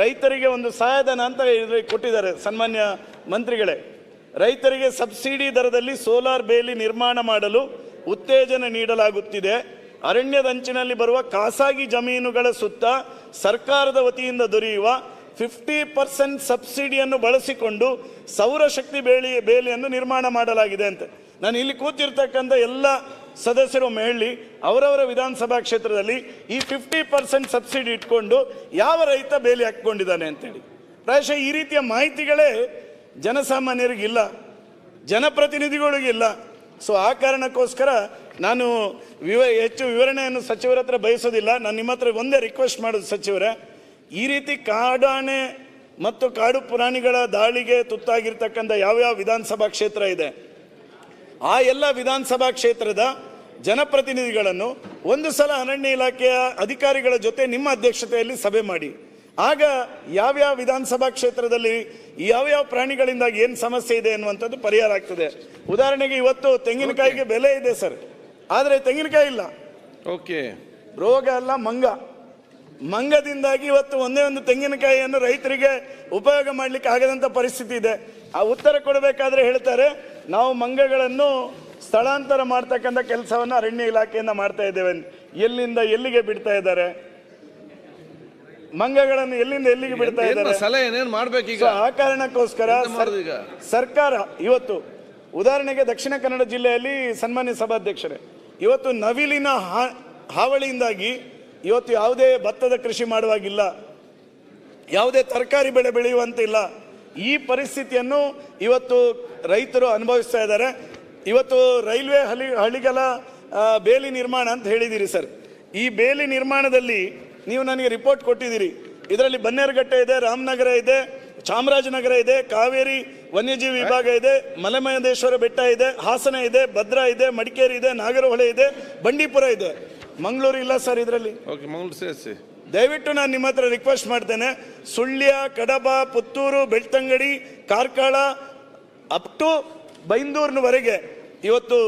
ರೈತರಿಗೆ ಒಂದು ಸಹಾಯಧನ ಅಂತ ಕೊಟ್ಟಿದ್ದಾರೆ ಸನ್ಮಾನ್ಯ ಮಂತ್ರಿಗಳೇ. ರೈತರಿಗೆ ಸಬ್ಸಿಡಿ ದರದಲ್ಲಿ ಸೋಲಾರ್ ಬೇಲಿ ನಿರ್ಮಾಣ ಮಾಡಲು ಉತ್ತೇಜನ ನೀಡಲಾಗುತ್ತಿದೆ. ಅರಣ್ಯದಂಚಿನಲ್ಲಿ ಬರುವ ಖಾಸಗಿ ಜಮೀನುಗಳ ಸುತ್ತ ಸರ್ಕಾರದ ವತಿಯಿಂದ ದೊರೆಯುವ ಫಿಫ್ಟಿ ಪರ್ಸೆಂಟ್ ಸಬ್ಸಿಡಿಯನ್ನು ಬಳಸಿಕೊಂಡು ಸೌರಶಕ್ತಿ ಬೇಲಿ, ಬೇಲಿಯನ್ನು ನಿರ್ಮಾಣ ಮಾಡಲಾಗಿದೆ ಅಂತ. ನಾನು ಇಲ್ಲಿ ಕೂತಿರ್ತಕ್ಕಂಥ ಎಲ್ಲ ಸದಸ್ಯರು ಮೇಳಿ ಅವರವರ ವಿಧಾನಸಭಾ ಕ್ಷೇತ್ರದಲ್ಲಿ ಈ ಫಿಫ್ಟಿ ಪರ್ಸೆಂಟ್ ಸಬ್ಸಿಡಿ ಇಟ್ಕೊಂಡು ಯಾವ ರೈತ ಬೇಲಿ ಹಾಕ್ಕೊಂಡಿದ್ದಾನೆ ಅಂತೇಳಿ. ಪ್ರಾಯಶಃ ಈ ರೀತಿಯ ಮಾಹಿತಿಗಳೇ ಜನಸಾಮಾನ್ಯರಿಗಿಲ್ಲ, ಜನಪ್ರತಿನಿಧಿಗಳಿಗಿಲ್ಲ. ಸೊ ಆ ಕಾರಣಕ್ಕೋಸ್ಕರ ನಾನು ವಿವ, ಹೆಚ್ಚು ವಿವರಣೆಯನ್ನು ಸಚಿವರ ಹತ್ರ ಬಯಸೋದಿಲ್ಲ. ನಾನು ನಿಮ್ಮ ಹತ್ರ ಒಂದೇ ರಿಕ್ವೆಸ್ಟ್ ಮಾಡೋದು ಸಚಿವರೇ. ಈ ರೀತಿ ಕಾಡಾಣೆ ಮತ್ತು ಕಾಡು ಪ್ರಾಣಿಗಳ ದಾಳಿಗೆ ತುತ್ತಾಗಿರ್ತಕ್ಕಂಥ ಯಾವ್ಯಾವ ವಿಧಾನಸಭಾ ಕ್ಷೇತ್ರ ಇದೆ? ಆ ಎಲ್ಲ ವಿಧಾನಸಭಾ ಕ್ಷೇತ್ರದ ಜನಪ್ರತಿನಿಧಿಗಳನ್ನು ಒಂದು ಸಲ ಅರಣ್ಯ ಇಲಾಖೆಯ ಅಧಿಕಾರಿಗಳ ಜೊತೆ ನಿಮ್ಮ ಅಧ್ಯಕ್ಷತೆಯಲ್ಲಿ ಸಭೆ ಮಾಡಿ. ಆಗ ಯಾವ್ಯಾವ ವಿಧಾನಸಭಾ ಕ್ಷೇತ್ರದಲ್ಲಿ ಯಾವ್ಯಾವ ಪ್ರಾಣಿಗಳಿಂದಾಗಿ ಏನು ಸಮಸ್ಯೆ ಇದೆ ಅನ್ನುವಂಥದ್ದು ಪರಿಹಾರ ಆಗ್ತದೆ. ಉದಾಹರಣೆಗೆ ಇವತ್ತು ತೆಂಗಿನಕಾಯಿಗೆ ಬೆಲೆ ಇದೆ ಸರ್. ಆದರೆ ತೆಂಗಿನಕಾಯಿ ಇಲ್ಲ. ಓಕೆ. ರೋಗ ಅಲ್ಲ ಮಂಗ. ಮಂಗದಿಂದಾಗಿ ಇವತ್ತು ಒಂದೇ ಒಂದು ತೆಂಗಿನಕಾಯಿಯನ್ನು ರೈತರಿಗೆ ಉಪಯೋಗ ಮಾಡಲಿಕ್ಕೆ ಆಗದಂಥ ಪರಿಸ್ಥಿತಿ ಇದೆ. ಆ ಉತ್ತರ ಕೊಡಬೇಕಾದ್ರೆ ಹೇಳ್ತಾರೆ ನಾವು ಮಂಗಗಳನ್ನು ಸ್ಥಳಾಂತರ ಮಾಡ್ತಕ್ಕಂಥ ಕೆಲಸವನ್ನು ಅರಣ್ಯ ಇಲಾಖೆಯಿಂದ ಮಾಡ್ತಾ ಇದ್ದೇವೆ. ಎಲ್ಲಿಂದ ಎಲ್ಲಿಗೆ ಬಿಡ್ತಾ ಇದ್ದಾರೆ? ಮಂಗಗಳನ್ನು ಎಲ್ಲಿಂದ ಎಲ್ಲಿಗೆ ಬಿಡ್ತಾ ಇದ್ದಾರೆ? ಸಲಹೆ ಏನೇನು ಮಾಡಬೇಕೀಗ ಆ ಕಾರಣಕ್ಕೋಸ್ಕರ ಸರ್- ಸರ್ಕಾರ ಇವತ್ತು ಉದಾಹರಣೆಗೆ ದಕ್ಷಿಣ ಕನ್ನಡ ಜಿಲ್ಲೆಯಲ್ಲಿ ಸನ್ಮಾನ್ಯ ಸಭಾಧ್ಯಕ್ಷರೇ ಇವತ್ತು ನವಿಲಿನ ಹಾವಳಿಯಿಂದಾಗಿ ಇವತ್ತು ಯಾವುದೇ ಭತ್ತದ ಕೃಷಿ ಮಾಡುವಾಗಿಲ್ಲ. ಯಾವುದೇ ತರಕಾರಿ ಬೆಳೆ ಬೆಳೆಯುವಂತಿಲ್ಲ. ಈ ಪರಿಸ್ಥಿತಿಯನ್ನು ಇವತ್ತು ರೈತರು ಅನುಭವಿಸ್ತಾ ಇದ್ದಾರೆ. ಇವತ್ತು ರೈಲ್ವೆ ಹಳಿ ಹಳಿಗಳ ಬೇಲಿ ನಿರ್ಮಾಣ ಅಂತ ಹೇಳಿದ್ದೀರಿ ಸರ್. ಈ ಬೇಲಿ ನಿರ್ಮಾಣದಲ್ಲಿ ನೀವು ನನಗೆ ರಿಪೋರ್ಟ್ ಕೊಟ್ಟಿದ್ದೀರಿ. ಇದರಲ್ಲಿ ಬನ್ನೇರುಘಟ್ಟೆ ಇದೆ, ರಾಮನಗರ ಇದೆ, ಚಾಮರಾಜನಗರ ಇದೆ, ಕಾವೇರಿ ವನ್ಯಜೀವಿ ವಿಭಾಗ ಇದೆ, ಮಲೆಮಹದೇಶ್ವರ ಬೆಟ್ಟ ಇದೆ, ಹಾಸನ ಇದೆ, ಭದ್ರಾ ಇದೆ, ಮಡಿಕೇರಿ ಇದೆ, ನಾಗರಹೊಳೆ ಇದೆ, ಬಂಡೀಪುರ ಇದೆ. ಮಂಗಳೂರು ಇಲ್ಲ ಸರ್ ಇದರಲ್ಲಿ. ಓಕೆ, ಮಂಗಳೂರು ಸೇರಿಸಿ. ದಯವಿಟ್ಟು ನಾನು ನಿಮ್ಮ ಹತ್ರ ರಿಕ್ವೆಸ್ಟ್ ಮಾಡ್ತೇನೆ. ಸುಳ್ಯ ಕಡಬ ಪುತ್ತೂರು ಬೆಳ್ತಂಗಡಿ ಕಾರ್ಕಳ ಅಪ್ ಟು ಬೈಂದೂರಿನವರೆಗೆ ಇವತ್ತು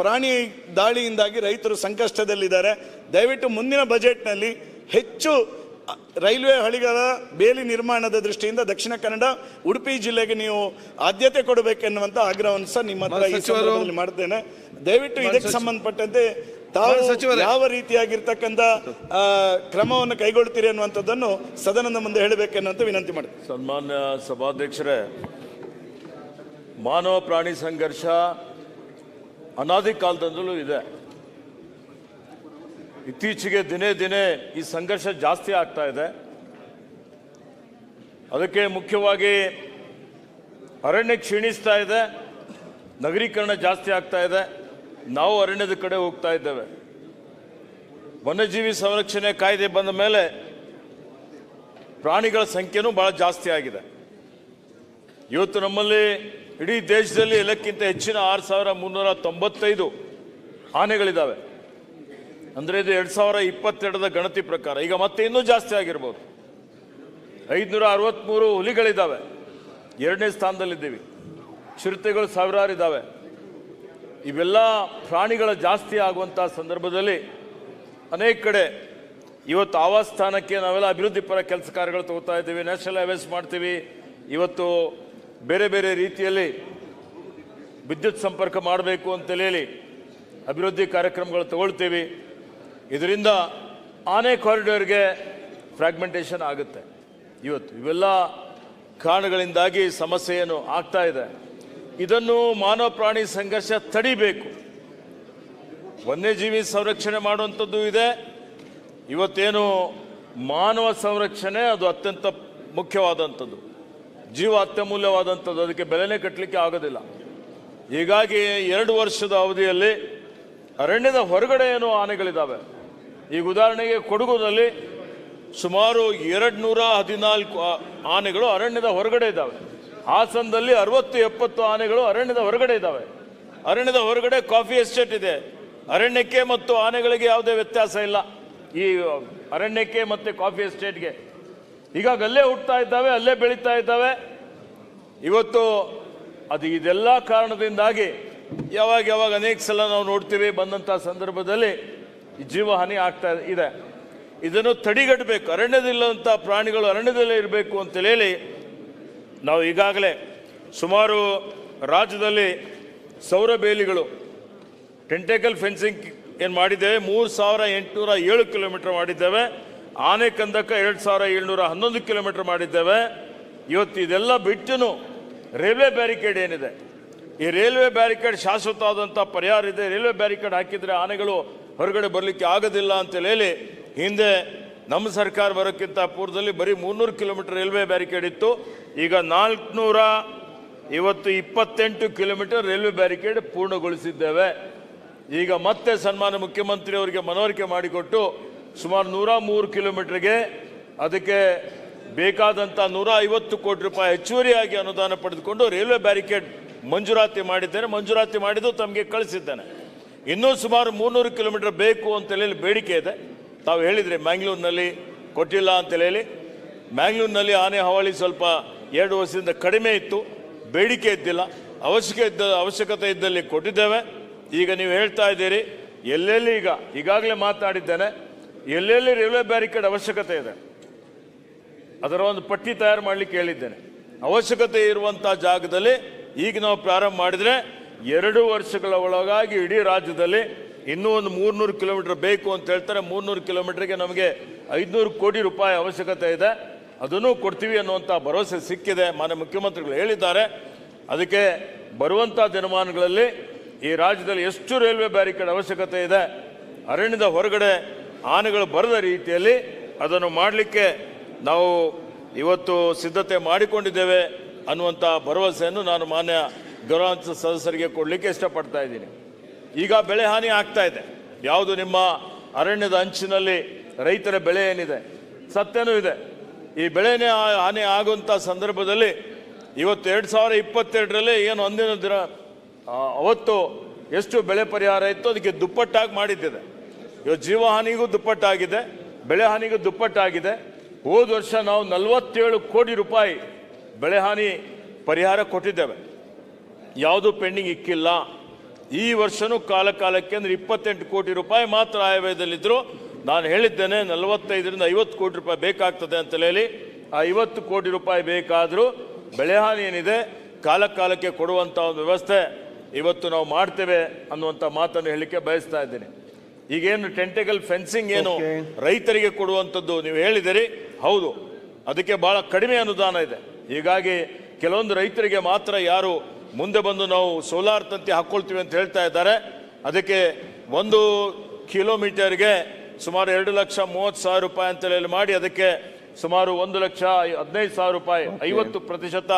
ಪ್ರಾಣಿ ದಾಳಿಯಿಂದಾಗಿ ರೈತರು ಸಂಕಷ್ಟದಲ್ಲಿದ್ದಾರೆ. ದಯವಿಟ್ಟು ಮುಂದಿನ ಬಜೆಟ್ನಲ್ಲಿ ಹೆಚ್ಚು ರೈಲ್ವೆ ಹಳಿಗಳ ಬೇಲಿ ನಿರ್ಮಾಣದ ದೃಷ್ಟಿಯಿಂದ ದಕ್ಷಿಣ ಕನ್ನಡ ಉಡುಪಿ ಜಿಲ್ಲೆಗೆ ನೀವು ಆದ್ಯತೆ ಕೊಡಬೇಕೆನ್ನುವಂಥ ಆಗ್ರಹವನ್ನು ಸಹ ನಿಮ್ಮ ಹತ್ರ ಈ ಸಂದರ್ಭದಲ್ಲಿ ಮಾಡ್ತೇನೆ. ದಯವಿಟ್ಟು ಇದಕ್ಕೆ ಸಂಬಂಧಪಟ್ಟಂತೆ ತಾವು ಸಚಿವರು. ಯಾವ ರೀತಿಯಾಗಿರ್ತಕ್ಕಂಥ ಕ್ರಮವನ್ನು ಕೈಗೊಳ್ತೀರಿ ಅನ್ನುವಂಥದ್ದನ್ನು ಸದನದ ಮುಂದೆ ಹೇಳಬೇಕೆನ್ನುವಂತ ವಿನಂತಿ ಮಾಡ್ತೀನಿ ಸನ್ಮಾನ್ಯ ಸಭಾಧ್ಯಕ್ಷರೇ ಮಾನವ ಪ್ರಾಣಿ ಸಂಘರ್ಷ ಅನಾದಿ ಕಾಲದಿಂದಲೂ ಇದೆ. ಇತ್ತೀಚೆಗೆ ದಿನೇ ದಿನೇ ಈ ಸಂಘರ್ಷ ಜಾಸ್ತಿ ಆಗ್ತಾ ಇದೆ. ಅದಕ್ಕೆ ಮುಖ್ಯವಾಗಿ ಅರಣ್ಯ ಕ್ಷೀಣಿಸ್ತಾ ಇದೆ ನಗರೀಕರಣ ಜಾಸ್ತಿ ಆಗ್ತಾ ಇದೆ. ನಾವು ಅರಣ್ಯದ ಕಡೆ ಹೋಗ್ತಾ ಇದ್ದೇವೆ. ವನ್ಯಜೀವಿ ಸಂರಕ್ಷಣೆ ಕಾಯ್ದೆ ಬಂದ ಮೇಲೆ ಪ್ರಾಣಿಗಳ ಸಂಖ್ಯೆನೂ ಬಹಳ ಜಾಸ್ತಿ ಆಗಿದೆ. ಇವತ್ತು ನಮ್ಮಲ್ಲಿ ಇಡೀ ದೇಶದಲ್ಲಿ ಎಲ್ಲಕ್ಕಿಂತ ಹೆಚ್ಚಿನ ಆರು ಸಾವಿರ ಮುನ್ನೂರ ತೊಂಬತ್ತೈದು ಆನೆಗಳಿದ್ದಾವೆ. ಅಂದರೆ ಇದು ಎರಡು ಸಾವಿರ ಇಪ್ಪತ್ತೆರಡರ ಗಣತಿ ಪ್ರಕಾರ. ಈಗ ಮತ್ತೆ ಇನ್ನೂ ಜಾಸ್ತಿ ಆಗಿರ್ಬೋದು. ಐದುನೂರ ಅರವತ್ತ್ಮೂರು ಹುಲಿಗಳಿದ್ದಾವೆ. ಎರಡನೇ ಸ್ಥಾನದಲ್ಲಿದ್ದೀವಿ. ಚಿರತೆಗಳು ಸಾವಿರಾರು ಇದ್ದಾವೆ. ಇವೆಲ್ಲ ಪ್ರಾಣಿಗಳ ಜಾಸ್ತಿ ಆಗುವಂಥ ಸಂದರ್ಭದಲ್ಲಿ ಅನೇಕ ಕಡೆ ಇವತ್ತು ಆವಾಸ ಸ್ಥಾನಕ್ಕೆ ನಾವೆಲ್ಲ ಅಭಿವೃದ್ಧಿ ಪರ ಕೆಲಸ ಕಾರ್ಯಗಳು ತಗೋತಾ ಇದ್ದೀವಿ. ನ್ಯಾಷನಲ್ ಹೈವೇಸ್ ಮಾಡ್ತೀವಿ. ಇವತ್ತು ಬೇರೆ ಬೇರೆ ರೀತಿಯಲ್ಲಿ ವಿದ್ಯುತ್ ಸಂಪರ್ಕ ಮಾಡಬೇಕು ಅಂತೇಳಿ ಅಭಿವೃದ್ಧಿ ಕಾರ್ಯಕ್ರಮಗಳು ತಗೊಳ್ತೀವಿ. ಇದರಿಂದ ಆನೆ ಕಾರಿಡಾರ್ಗೆ ಫ್ರಾಗ್ಮೆಂಟೇಷನ್ ಆಗುತ್ತೆ. ಇವತ್ತು ಇವೆಲ್ಲ ಕಾರಣಗಳಿಂದಾಗಿ ಸಮಸ್ಯೆ ಏನು ಆಗ್ತಾ ಇದೆ. ಇದನ್ನು ಮಾನವ ಪ್ರಾಣಿ ಸಂಘರ್ಷ ತಡಿಬೇಕು. ವನ್ಯಜೀವಿ ಸಂರಕ್ಷಣೆ ಮಾಡುವಂಥದ್ದು ಇದೆ. ಇವತ್ತೇನು ಮಾನವ ಸಂರಕ್ಷಣೆ ಅದು ಅತ್ಯಂತ ಮುಖ್ಯವಾದಂಥದ್ದು. ಜೀವ ಅತ್ಯಮೂಲ್ಯವಾದಂಥದ್ದು ಅದಕ್ಕೆ ಬೆಲೆನೇ ಕಟ್ಟಲಿಕ್ಕೆ ಆಗೋದಿಲ್ಲ. ಹೀಗಾಗಿ ಎರಡು ವರ್ಷದ ಅವಧಿಯಲ್ಲಿ ಅರಣ್ಯದ ಹೊರಗಡೆ ಏನು ಆನೆಗಳಿದ್ದಾವೆ ಈಗ ಉದಾಹರಣೆಗೆ ಕೊಡಗುನಲ್ಲಿ ಸುಮಾರು ಎರಡು ನೂರ ಹದಿನಾಲ್ಕು ಆನೆಗಳು ಅರಣ್ಯದ ಹೊರಗಡೆ ಇದ್ದಾವೆ ಹಾಸನದಲ್ಲಿ ಅರವತ್ತು ಎಪ್ಪತ್ತು ಆನೆಗಳು ಅರಣ್ಯದ ಹೊರಗಡೆ ಇದ್ದಾವೆ. ಅರಣ್ಯದ ಹೊರಗಡೆ ಕಾಫಿ ಎಸ್ಟೇಟ್ ಇದೆ. ಅರಣ್ಯಕ್ಕೆ ಮತ್ತು ಆನೆಗಳಿಗೆ ಯಾವುದೇ ವ್ಯತ್ಯಾಸ ಇಲ್ಲ. ಈ ಅರಣ್ಯಕ್ಕೆ ಮತ್ತು ಕಾಫಿ ಎಸ್ಟೇಟ್ಗೆ. ಈಗಾಗ ಅಲ್ಲೇ ಹುಟ್ಟುತ್ತಾ ಇದ್ದಾವೆ, ಅಲ್ಲೇ ಬೆಳೀತಾ ಇದ್ದಾವೆ. ಇವತ್ತು ಅದು ಇದೆಲ್ಲ ಕಾರಣದಿಂದಾಗಿ ಯಾವಾಗ ಯಾವಾಗ ಅನೇಕ ಸಲ ನಾವು ನೋಡ್ತೀವಿ ಬಂದಂಥ ಸಂದರ್ಭದಲ್ಲಿ ಜೀವಹಾನಿ ಆಗ್ತಾ ಇದೆ. ಇದನ್ನು ತಡೆಗಟ್ಟಬೇಕು. ಅರಣ್ಯದಿಲ್ಲಂಥ ಪ್ರಾಣಿಗಳು ಅರಣ್ಯದಲ್ಲೇ ಇರಬೇಕು ಅಂತ ಹೇಳಿ ನಾವು ಈಗಾಗಲೇ ಸುಮಾರು ರಾಜ್ಯದಲ್ಲಿ ಸೌರ ಬೇಲಿಗಳು ಟೆಂಟೇಕಲ್ ಫೆನ್ಸಿಂಗ್ ಏನು ಮಾಡಿದ್ದೇವೆ? ಮೂರು ಸಾವಿರ ಎಂಟುನೂರ ಏಳು ಕಿಲೋಮೀಟರ್ ಮಾಡಿದ್ದೇವೆ. ಆನೆ ಕಂದಕ ಎರಡು ಸಾವಿರ ಏಳ್ನೂರ ಹನ್ನೊಂದು ಕಿಲೋಮೀಟರ್ ಮಾಡಿದ್ದೇವೆ. ಇವತ್ತು ಇದೆಲ್ಲ ಬಿಟ್ಟು ರೈಲ್ವೆ ಬ್ಯಾರಿಕೇಡ್ ಏನಿದೆ? ಈ ರೈಲ್ವೆ ಬ್ಯಾರಿಕೇಡ್ ಶಾಶ್ವತವಾದಂಥ ಪರಿಹಾರ ಇದೆ. ರೈಲ್ವೆ ಬ್ಯಾರಿಕೇಡ್ ಹಾಕಿದರೆ ಆನೆಗಳು ಹೊರಗಡೆ ಬರಲಿಕ್ಕೆ ಆಗೋದಿಲ್ಲ ಅಂತ ಹೇಳಿ ಹಿಂದೆ ನಮ್ಮ ಸರ್ಕಾರ ಬರೋಕ್ಕಿಂತ ಪೂರ್ವದಲ್ಲಿ ಬರೀ ಮುನ್ನೂರು ಕಿಲೋಮೀಟರ್ ರೈಲ್ವೆ ಬ್ಯಾರಿಕೇಡ್ ಇತ್ತು. ಈಗ ನಾಲ್ಕುನೂರ ಇವತ್ತು ಇಪ್ಪತ್ತೆಂಟು ಕಿಲೋಮೀಟರ್ ರೈಲ್ವೆ ಬ್ಯಾರಿಕೇಡ್ ಪೂರ್ಣಗೊಳಿಸಿದ್ದೇವೆ. ಈಗ ಮತ್ತೆ ಸನ್ಮಾನ ಮುಖ್ಯಮಂತ್ರಿ ಅವರಿಗೆ ಮನವರಿಕೆ ಮಾಡಿಕೊಟ್ಟು ಸುಮಾರು ನೂರ ಮೂರು ಕಿಲೋಮೀಟರ್ಗೆ ಅದಕ್ಕೆ ಬೇಕಾದಂಥ ನೂರ ಐವತ್ತು ಕೋಟಿ ರೂಪಾಯಿ ಹೆಚ್ಚುವರಿಯಾಗಿ ಅನುದಾನ ಪಡೆದುಕೊಂಡು ರೈಲ್ವೆ ಬ್ಯಾರಿಕೇಡ್ ಮಂಜೂರಾತಿ ಮಾಡಿದ್ದೇನೆ. ಮಂಜೂರಾತಿ ಮಾಡಿದ್ದು ತಮಗೆ ಕಳಿಸಿದ್ದೇನೆ. ಇನ್ನೂ ಸುಮಾರು ಮೂನ್ನೂರು ಕಿಲೋಮೀಟರ್ ಬೇಕು ಅಂತ ಹೇಳಿ ಬೇಡಿಕೆ ಇದೆ. ತಾವು ಹೇಳಿದರೆ ಮ್ಯಾಂಗ್ಳೂರಿನಲ್ಲಿ ಕೊಟ್ಟಿಲ್ಲ ಅಂತ ಹೇಳಿ. ಮ್ಯಾಂಗ್ಳೂರಿನಲ್ಲಿ ಆನೆ ಹವಾಳಿ ಸ್ವಲ್ಪ ಎರಡು ವರ್ಷದಿಂದ ಕಡಿಮೆ ಇತ್ತು. ಬೇಡಿಕೆ ಇದ್ದಿಲ್ಲ. ಅವಶ್ಯಕ ಇದ್ದ, ಅವಶ್ಯಕತೆ ಇದ್ದಲ್ಲಿ ಕೊಟ್ಟಿದ್ದೇವೆ. ಈಗ ನೀವು ಹೇಳ್ತಾ ಇದ್ದೀರಿ, ಎಲ್ಲೆಲ್ಲಿ ಈಗ, ಈಗಾಗಲೇ ಮಾತಾಡಿದ್ದೇನೆ, ಎಲ್ಲೆಲ್ಲಿ ರೈಲ್ವೆ ಬ್ಯಾರಿಕೇಡ್ ಅವಶ್ಯಕತೆ ಇದೆ? ಅದರ ಒಂದು ಪಟ್ಟಿ ತಯಾರು ಮಾಡಲಿಕ್ಕೆ ಹೇಳಿದ್ದೇನೆ. ಅವಶ್ಯಕತೆ ಇರುವಂಥ ಜಾಗದಲ್ಲಿ ಈಗ ನಾವು ಪ್ರಾರಂಭ ಮಾಡಿದರೆ ಎರಡು ವರ್ಷಗಳ ಒಳಗಾಗಿ ಇಡೀ ರಾಜ್ಯದಲ್ಲಿ ಇನ್ನೂ ಒಂದು ಮೂರ್ನೂರು ಕಿಲೋಮೀಟರ್ ಬೇಕು ಅಂತ ಹೇಳ್ತಾರೆ. ಮೂರ್ನೂರು ಕಿಲೋಮೀಟರ್ಗೆ ನಮಗೆ ಐದುನೂರು ಕೋಟಿ ರೂಪಾಯಿ ಅವಶ್ಯಕತೆ ಇದೆ. ಅದನ್ನು ಕೊಡ್ತೀವಿ ಅನ್ನುವಂಥ ಭರವಸೆ ಸಿಕ್ಕಿದೆ ಮಾನ್ಯ ಮುಖ್ಯಮಂತ್ರಿಗಳು ಹೇಳಿದ್ದಾರೆ. ಅದಕ್ಕೆ ಬರುವಂಥ ದಿನಮಾನಗಳಲ್ಲಿ ಈ ರಾಜ್ಯದಲ್ಲಿ ಎಷ್ಟು ರೈಲ್ವೆ ಬ್ಯಾರಿಕೇಡ್ ಅವಶ್ಯಕತೆ ಇದೆ, ಅರಣ್ಯದ ಹೊರಗಡೆ ಆನೆಗಳು ಬರದ ರೀತಿಯಲ್ಲಿ ಅದನ್ನು ಮಾಡಲಿಕ್ಕೆ ನಾವು ಇವತ್ತು ಸಿದ್ಧತೆ ಮಾಡಿಕೊಂಡಿದ್ದೇವೆ ಅನ್ನುವಂಥ ಭರವಸೆಯನ್ನು ನಾನು ಮಾನ್ಯ ಗೌರವಾಂಶ ಸದಸ್ಯರಿಗೆ ಕೊಡಲಿಕ್ಕೆ ಇಷ್ಟಪಡ್ತಾ ಇದ್ದೀನಿ. ಈಗ ಬೆಳೆ ಹಾನಿ ಆಗ್ತಾ ಇದೆ. ಯಾವುದು ನಿಮ್ಮ ಅರಣ್ಯದ ಅಂಚಿನಲ್ಲಿ ರೈತರ ಬೆಳೆ ಏನಿದೆ? ಸತ್ಯನೂ ಇದೆ. ಈ ಬೆಳೆನೇ ಹಾನಿ ಆಗುವಂಥ ಸಂದರ್ಭದಲ್ಲಿ ಇವತ್ತು ಎರಡು ಸಾವಿರ ಇಪ್ಪತ್ತೆರಡರಲ್ಲಿ ಏನು ಒಂದಿನ ದಿನ ಅವತ್ತು ಎಷ್ಟು ಬೆಳೆ ಪರಿಹಾರ ಇತ್ತು ಅದಕ್ಕೆ ದುಪ್ಪಟ್ಟಾಗಿ ಮಾಡಿದ್ದಿದೆ. ಇವತ್ತು ಜೀವಹಾನಿಗೂ ದುಪ್ಪಟ್ಟಾಗಿದೆ, ಬೆಳೆ ಹಾನಿಗೂ ದುಪ್ಪಟ್ಟಾಗಿದೆ. ಹೋದ ವರ್ಷ ನಾವು ನಲವತ್ತೇಳು ಕೋಟಿ ರೂಪಾಯಿ ಬೆಳೆ ಹಾನಿ ಪರಿಹಾರ ಕೊಟ್ಟಿದ್ದೇವೆ. ಯಾವುದು ಪೆಂಡಿಂಗ್ ಇಕ್ಕಿಲ್ಲ ಈ ವರ್ಷನೂ ಕಾಲ ಕಾಲಕ್ಕೆ ಅಂದ್ರೆ ಇಪ್ಪತ್ತೆಂಟು ಕೋಟಿ ರೂಪಾಯಿ ಮಾತ್ರ ಆಯವ್ಯಯದಲ್ಲಿದ್ದರು ನಾನು ಹೇಳಿದ್ದೇನೆ ನಲವತ್ತೈದರಿಂದ ಐವತ್ತು ಕೋಟಿ ರೂಪಾಯಿ ಬೇಕಾಗ್ತದೆ ಅಂತ ಹೇಳಿ. ಆ ಐವತ್ತು ಕೋಟಿ ರೂಪಾಯಿ ಬೇಕಾದರೂ ಬೆಳೆ ಹಾನಿ ಏನಿದೆ ಕಾಲ ಕಾಲಕ್ಕೆ ಕೊಡುವಂಥ ಒಂದು ವ್ಯವಸ್ಥೆ ಇವತ್ತು ನಾವು ಮಾಡ್ತೇವೆ ಅನ್ನುವಂಥ ಮಾತನ್ನು ಹೇಳಲಿಕ್ಕೆ ಬಯಸ್ತಾ ಇದ್ದೀನಿ. ಈಗೇನು ಟೆಂಟೆಗಲ್ ಫೆನ್ಸಿಂಗ್ ಏನು ರೈತರಿಗೆ ಕೊಡುವಂಥದ್ದು ನೀವು ಹೇಳಿದಿರಿ. ಹೌದು ಅದಕ್ಕೆ ಭಾಳ ಕಡಿಮೆ ಅನುದಾನ ಇದೆ. ಹೀಗಾಗಿ ಕೆಲವೊಂದು ರೈತರಿಗೆ ಮಾತ್ರ ಯಾರು ಮುಂದೆ ಬಂದು ನಾವು ಸೋಲಾರ್ ತಂತಿ ಹಾಕ್ಕೊಳ್ತೀವಿ ಅಂತ ಹೇಳ್ತಾ ಇದ್ದಾರೆ. ಅದಕ್ಕೆ ಒಂದು ಕಿಲೋಮೀಟರ್ಗೆ ಸುಮಾರು ಎರಡು ಲಕ್ಷ ಮೂವತ್ತು ಸಾವಿರ ರೂಪಾಯಿ ಅಂತೇಳಿ ಮಾಡಿ ಅದಕ್ಕೆ ಸುಮಾರು ಒಂದು ಲಕ್ಷ ಹದಿನೈದು ಸಾವಿರ ರೂಪಾಯಿ ಐವತ್ತು ಪ್ರತಿಶತ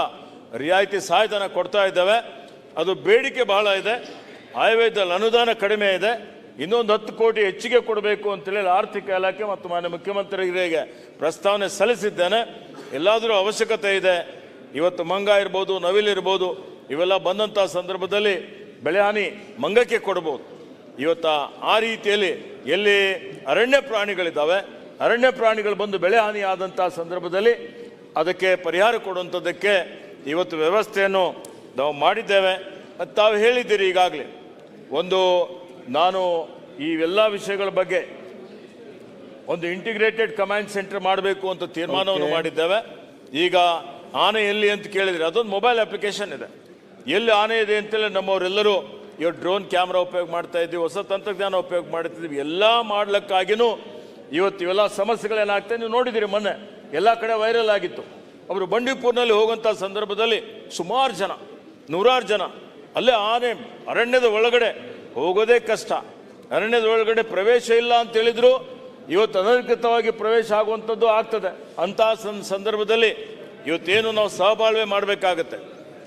ರಿಯಾಯಿತಿ ಸಹಾಯಧನ ಕೊಡ್ತಾ ಇದ್ದಾವೆ. ಅದು ಬೇಡಿಕೆ ಬಹಳ ಇದೆ. ಆಯುರ್ವೇದದಲ್ಲಿ ಅನುದಾನ ಕಡಿಮೆ ಇದೆ. ಇನ್ನೊಂದು ಹತ್ತು ಕೋಟಿ ಹೆಚ್ಚಿಗೆ ಕೊಡಬೇಕು ಅಂತೇಳಿ ಆರ್ಥಿಕ ಇಲಾಖೆ ಮತ್ತು ಮಾನ್ಯ ಮುಖ್ಯಮಂತ್ರಿಗಳಿಗೆ ಪ್ರಸ್ತಾವನೆ ಸಲ್ಲಿಸಿದ್ದೇನೆ. ಎಲ್ಲಾದರೂ ಅವಶ್ಯಕತೆ ಇದೆ. ಇವತ್ತು ಮಂಗ ಇರ್ಬೋದು ನವಿಲಿರ್ಬೋದು ಇವೆಲ್ಲ ಬಂದಂಥ ಸಂದರ್ಭದಲ್ಲಿ ಬೆಳೆ ಹಾನಿ ಮಂಗಕ್ಕೆ ಕೊಡ್ಬೋದು ಇವತ್ತು ಆ ರೀತಿಯಲ್ಲಿ ಎಲ್ಲಿ ಅರಣ್ಯ ಪ್ರಾಣಿಗಳಿದ್ದಾವೆ ಅರಣ್ಯ ಪ್ರಾಣಿಗಳು ಬಂದು ಬೆಳೆ ಹಾನಿ ಆದಂಥ ಸಂದರ್ಭದಲ್ಲಿ ಅದಕ್ಕೆ ಪರಿಹಾರ ಕೊಡುವಂಥದ್ದಕ್ಕೆ ಇವತ್ತು ವ್ಯವಸ್ಥೆಯನ್ನು ನಾವು ಮಾಡಿದ್ದೇವೆ. ಮತ್ತು ತಾವು ಹೇಳಿದ್ದೀರಿ ಈಗಾಗಲೇ ಒಂದು ನಾನು ಇವೆಲ್ಲ ವಿಷಯಗಳ ಬಗ್ಗೆ ಒಂದು ಇಂಟಿಗ್ರೇಟೆಡ್ ಕಮಾಂಡ್ ಸೆಂಟರ್ ಮಾಡಬೇಕು ಅಂತ ತೀರ್ಮಾನವನ್ನು ಮಾಡಿದ್ದೇವೆ. ಈಗ ಆನೆ ಎಲ್ಲಿ ಅಂತ ಕೇಳಿದರೆ ಅದೊಂದು ಮೊಬೈಲ್ ಅಪ್ಲಿಕೇಶನ್ ಇದೆ. ಎಲ್ಲಿ ಆನೆ ಇದೆ ಅಂತೇಳಿ ನಮ್ಮವರೆಲ್ಲರೂ ಈ ಡ್ರೋನ್ ಕ್ಯಾಮ್ರಾ ಉಪಯೋಗ ಮಾಡ್ತಾ ಇದ್ದೀವಿ, ಹೊಸ ತಂತ್ರಜ್ಞಾನ ಉಪಯೋಗ ಮಾಡ್ತಿದ್ದೀವಿ, ಎಲ್ಲ ಮಾಡ್ಲಿಕ್ಕಾಗಿನೂ ಇವತ್ತು ಇವೆಲ್ಲ ಸಮಸ್ಯೆಗಳೇನಾಗ್ತದೆ ನೀವು ನೋಡಿದ್ದೀರಿ ಮೊನ್ನೆ, ಎಲ್ಲ ಕಡೆ ವೈರಲ್ ಆಗಿತ್ತು. ಅವರು ಬಂಡೀಪುರ್ನಲ್ಲಿ ಹೋಗುವಂಥ ಸಂದರ್ಭದಲ್ಲಿ ಸುಮಾರು ಜನ, ನೂರಾರು ಜನ, ಅಲ್ಲೇ ಆನೆ ಅರಣ್ಯದ ಒಳಗಡೆ ಹೋಗೋದೇ ಕಷ್ಟ. ಅರಣ್ಯದ ಒಳಗಡೆ ಪ್ರವೇಶ ಇಲ್ಲ ಅಂತ ಹೇಳಿದ್ರು, ಇವತ್ತು ಅನಧಿಕೃತವಾಗಿ ಪ್ರವೇಶ ಆಗುವಂಥದ್ದು ಆಗ್ತದೆ. ಅಂತಹ ಸಂದರ್ಭದಲ್ಲಿ ಇವತ್ತೇನು ನಾವು ಸಹಬಾಳ್ವೆ ಮಾಡಬೇಕಾಗತ್ತೆ?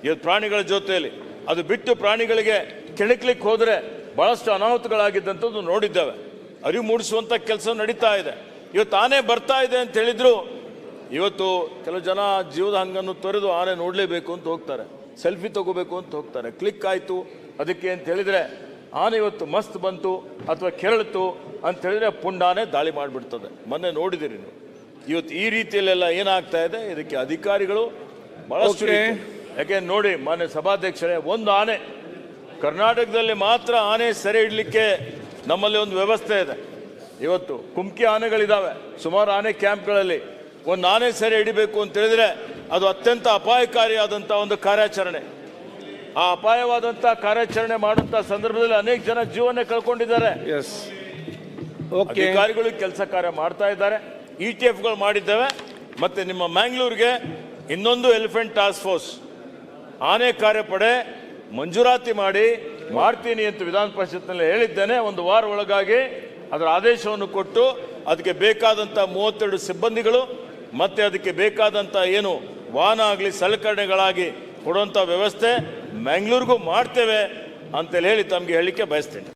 ಇವತ್ತು ಪ್ರಾಣಿಗಳ ಜೊತೆಯಲ್ಲಿ. ಅದು ಬಿಟ್ಟು ಪ್ರಾಣಿಗಳಿಗೆ ಕೆಣಕ್ಲಿಕ್ಕೆ ಹೋದರೆ ಭಾಳಷ್ಟು ಅನಾಹುತಗಳಾಗಿದ್ದಂಥದ್ದು ನೋಡಿದ್ದೇವೆ. ಅರಿವು ಮೂಡಿಸುವಂಥ ಕೆಲಸ ನಡೀತಾ ಇದೆ. ಇವತ್ತು ಆನೆ ಬರ್ತಾ ಇದೆ ಅಂತ ಹೇಳಿದ್ರು. ಇವತ್ತು ಕೆಲವು ಜನ ಜೀವದ ಹಂಗನ್ನು ತೊರೆದು ಆನೆ ನೋಡಲೇಬೇಕು ಅಂತ ಹೋಗ್ತಾರೆ. ಸೆಲ್ಫಿ ತಗೋಬೇಕು ಅಂತ ಹೋಗ್ತಾರೆ. ಕ್ಲಿಕ್ ಆಯಿತು. ಅದಕ್ಕೆ ಅಂತ ಹೇಳಿದರೆ ಆನೆ ಇವತ್ತು ಮಸ್ತ್ ಬಂತು ಅಥವಾ ಕೆರಳಿತು ಅಂತ ಹೇಳಿದರೆ ಪುಂಡಾನೆ ದಾಳಿ ಮಾಡಿಬಿಡ್ತದೆ. ಮೊನ್ನೆ ನೋಡಿದಿರಿ ನೀವು. ಇವತ್ತು ಈ ರೀತಿಯಲ್ಲೆಲ್ಲ ಏನಾಗ್ತಾ ಇದೆ? ಇದಕ್ಕೆ ಅಧಿಕಾರಿಗಳು ಬಹಳಷ್ಟು ಯಾಕೆ ನೋಡಿ ಮಾನ್ಯ ಸಭಾಧ್ಯಕ್ಷರೇ ಒಂದು ಆನೆ. ಕರ್ನಾಟಕದಲ್ಲಿ ಮಾತ್ರ ಆನೆ ಸೆರೆ ಇಡಲಿಕ್ಕೆ ನಮ್ಮಲ್ಲಿ ಒಂದು ವ್ಯವಸ್ಥೆ ಇದೆ. ಇವತ್ತು ಕುಮ್ಕಿ ಆನೆಗಳಿದ್ದಾವೆ ಸುಮಾರು ಆನೆ ಕ್ಯಾಂಪ್ಗಳಲ್ಲಿ ಒಂದು ಆನೆ ಸೆರೆ ಹಿಡಿಬೇಕು ಅಂತ ಹೇಳಿದ್ರೆ ಅದು ಅತ್ಯಂತ ಅಪಾಯಕಾರಿಯಾದಂಥ ಒಂದು ಕಾರ್ಯಾಚರಣೆ. ಆ ಅಪಾಯವಾದಂಥ ಕಾರ್ಯಾಚರಣೆ ಮಾಡುವಂಥ ಸಂದರ್ಭದಲ್ಲಿ ಅನೇಕ ಜನ ಜೀವನ ಕಳ್ಕೊಂಡಿದ್ದಾರೆ. ಎಸ್ ಓಕೆ ಅಧಿಕಾರಿಗಳು ಕೆಲಸ ಕಾರ್ಯ ಮಾಡ್ತಾ ಇದ್ದಾರೆ. ಇ ಟಿ ಎಫ್ಗಳು ಮಾಡಿದ್ದೇವೆ. ಮತ್ತೆ ನಿಮ್ಮ ಮ್ಯಾಂಗ್ಳೂರಿಗೆ ಇನ್ನೊಂದು ಎಲಿಫೆಂಟ್ ಟಾಸ್ಕ್ ಫೋರ್ಸ್ ಆನೆ ಕಾರ್ಯಪಡೆ ಮಂಜೂರಾತಿ ಮಾಡಿ ಮಾಡ್ತೀನಿ ಅಂತ ವಿಧಾನ ಪರಿಷತ್ನಲ್ಲಿ ಹೇಳಿದ್ದೇನೆ. ಒಂದು ವಾರ ಒಳಗಾಗಿ ಅದರ ಆದೇಶವನ್ನು ಕೊಟ್ಟು ಅದಕ್ಕೆ ಬೇಕಾದಂಥ ಮೂವತ್ತೆರಡು ಸಿಬ್ಬಂದಿಗಳು ಮತ್ತೆ ಅದಕ್ಕೆ ಬೇಕಾದಂಥ ಏನು ವಾಹನ ಆಗಲಿ, ಸಲಕರಣೆಗಳಾಗಿ ಕೊಡುವಂಥ ವ್ಯವಸ್ಥೆ ಮ್ಯಾಂಗ್ಳೂರಿಗೂ ಮಾಡ್ತೇವೆ ಅಂತೇಳಿ ಹೇಳಿ ತಮಗೆ ಹೇಳಲಿಕ್ಕೆ ಬಯಸ್ತೇನೆ.